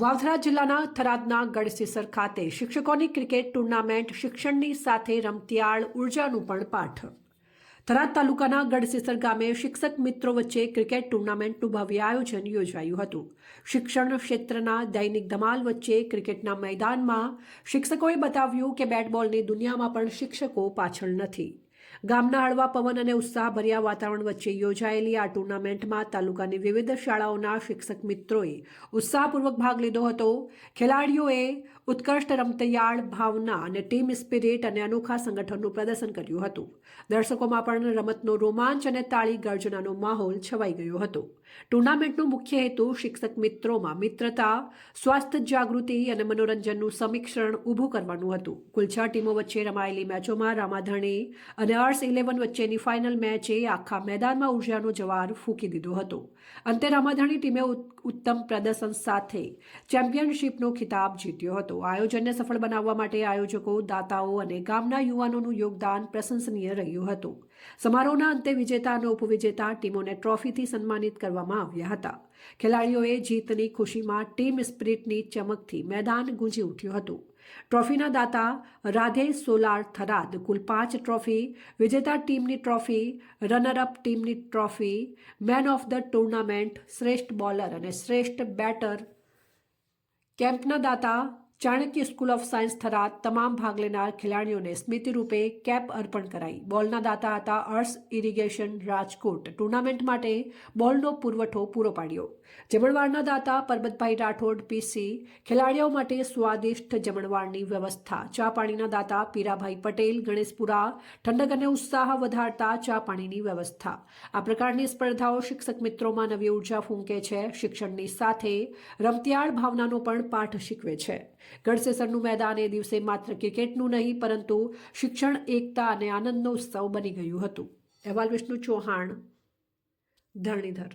વાવથરા જિલ્લાના થરાદના ગઢસીસર ખાતે શિક્ષકોની ક્રિકેટ ટુર્નામેન્ટ શિક્ષણની સાથે રમતિયાળ ઉર્જાનું પણ પાઠ. થરાદ તાલુકાના ગઢસીસર ગામે શિક્ષક મિત્રો વચ્ચે ક્રિકેટ ટુર્નામેન્ટનું ભવ્ય આયોજન યોજાયું હતું. શિક્ષણ ક્ષેત્રના દૈનિક ધમાલ વચ્ચે ક્રિકેટના મેદાનમાં શિક્ષકોએ બતાવ્યું કે બેટ બોલની દુનિયામાં પણ શિક્ષકો પાછળ નથી. ગામના હળવા પવન અને ઉત્સાહભર્યા વાતાવરણ વચ્ચે યોજાયેલી આ ટુર્નામેન્ટમાં તાલુકાની વિવિધ શાળાઓના શિક્ષક મિત્રોએ ઉત્સાહપૂર્વક ભાગ લીધો હતો. ખેલાડીઓએ ઉત્કૃષ્ટ રમતયાળ ભાવના અને ટીમ સ્પિરિટ અને અનોખા સંગઠનનું પ્રદર્શન કર્યું હતું. દર્શકોમાં પણ રમતનો રોમાંચ અને તાળી ગર્જનાનો માહોલ છવાઈ ગયો હતો. ટુર્નામેન્ટનો મુખ્ય હેતુ શિક્ષક મિત્રોમાં મિત્રતા, સ્વાસ્થ્ય જાગૃતિ અને મનોરંજનનું સમીક્ષણ ઊભું કરવાનું હતું. કુલ છ ટીમો વચ્ચે રમાયેલી મેચોમાં રામાધણી અને અર્સ ઇલેવન વચ્ચેની ફાઇનલ મેચે આખા મેદાનમાં ઉર્જાનો જવાર ફૂંકી દીધો હતો. અંતે રામાધણી ટીમે ઉત- ઉત્તમ પ્રદર્શન સાથે ચેમ્પિયનશિપનો ખિતાબ જીત્યો હતો. આયોજનને સફળ બનાવવા માટે આયોજકો, દાતાઓ અને ગામના યુવાનોનું યોગદાન પ્રશંસનીય રહ્યું હતું. સમારોહના અંતે વિજેતા અને ઉપવિજેતા ટીમોને ટ્રોફીથી સન્માનિત કરવામાં આવ્યા હતા. ખેલાડીઓએ જીતની ખુશીમાં ટીમ સ્પિરિટની ચમકથી મેદાન ગુંજી ઉઠ્યું હતું. ટ્રોફીના દાતા રાધે સોલાર થરાદ, કુલ પાંચ ટ્રોફી, વિજેતા ટીમની ટ્રોફી, રનરઅપ ટીમની trophy, man of the tournament, શ્રેષ્ઠ બોલર અને શ્રેષ્ઠ બેટર. કેમ્પના દાતા Chanakya school of science Tharad તમામ ભાગ લેનાર ખેલાડીઓને સ્મૃતિ રૂપે કેપ અર્પણ કરાઈ. બોલના દાતા હતા અર્સ ઇરિગેશન રાજકોટ. ટુર્નામેન્ટ માટે બોલનો પુરવઠો પૂરો પાડ્યો. જમણવારના દાતા પરબતભાઈ રાઠોડ પીસી ખેલાડીઓ માટે સ્વાદિષ્ટ જમણવારની વ્યવસ્થા. ચા પાણીના દાતા પીરાભાઈ પટેલ, ગણેશપુરા, ઠંડક અને ઉત્સાહ વધારતા ચા પાણીની વ્યવસ્થા. આ પ્રકારની સ્પર્ધાઓ શિક્ષક મિત્રોમાં નવી ઊર્જા ફૂંકે છે. શિક્ષણની સાથે રમતિયાળ ભાવનાનો પણ પાઠ શીખવે છે. ગઢસેસરનું મેદાન એ દિવસે માત્ર ક્રિકેટનું નહીં, પરંતુ શિક્ષણ, એકતા અને આનંદનો ઉત્સવ બની ગયું હતું. અહેવાલ વિષ્ણુ ચૌહાણ, ધરણીધર.